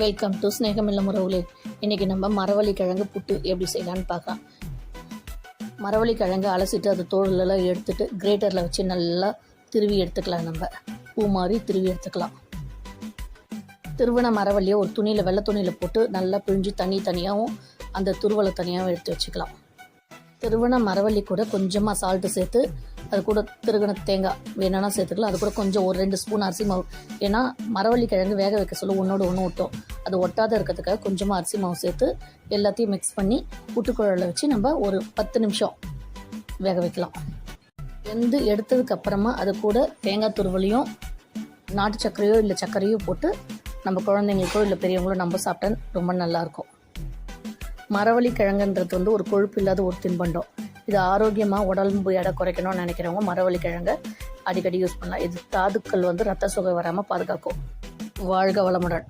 Welcome to ஸ்நேகமில்ல முறவுலே இன்றைக்கி நம்ம மரவள்ளி கிழங்கு புட்டு எப்படி செய்யலான்னு பார்க்கலாம். மரவள்ளி கிழங்கு அலசிட்டு அது தோலெல்லாம் எடுத்துட்டு கிரேட்டரில் வச்சு நல்லா திருவி எடுத்துக்கலாம் நம்ம. பூ மாதிரி திருவி எடுத்துக்கலாம். திருவன மரவள்ளியை ஒரு துணியில் வெள்ளை துணியில் போட்டு நல்லா பிழிஞ்சு தனி தனியாகவும் அந்த துருவலை தனியாகவும் எடுத்து வச்சுக்கலாம். திருவண மரவள்ளி கூட கொஞ்சமாக சால்ட்டு சேர்த்து அது கூட திருகண தேங்காய் வேணும்னா சேர்த்துக்கலாம் அது கூட கொஞ்சம் ஒரு ரெண்டு ஸ்பூன் அரிசி மாவு. ஏன்னா மரவள்ளி கிழங்கு வேக வைக்க சொல்ல ஒன்றோட ஒன்று ஒட்டும். அது ஒட்டாத இருக்கிறதுக்காக கொஞ்சமாக அரிசி மாவு சேர்த்து எல்லாத்தையும் மிக்ஸ் பண்ணி புட்டுக்குழலில் வச்சு நம்ம ஒரு பத்து நிமிஷம் வேக வைக்கலாம். வெந்து எடுத்ததுக்கு அப்புறமா அது கூட தேங்காய் துருவலையும் நாட்டு சர்க்கரையோ இல்லை சர்க்கரையோ போட்டு நம்ம குழந்தைங்களுக்கோ இல்லை பெரியவங்களோ நம்ம சாப்பிட்டா ரொம்ப நல்லாயிருக்கும் மரவள்ளி கிழங்குன்றது வந்து ஒரு கொழுப்பு இல்லாத ஒரு தின்பண்டம். இது ஆரோக்கியமாக உடம்பு எடை குறைக்கணும்னு நினைக்கிறவங்க மரவள்ளி கிழங்கை அடிக்கடி யூஸ் பண்ணலாம். இது தாதுக்கள் வந்து ரத்த சுகை வராமல் பாதுகாக்கும். வாழ்க வளமுடன்.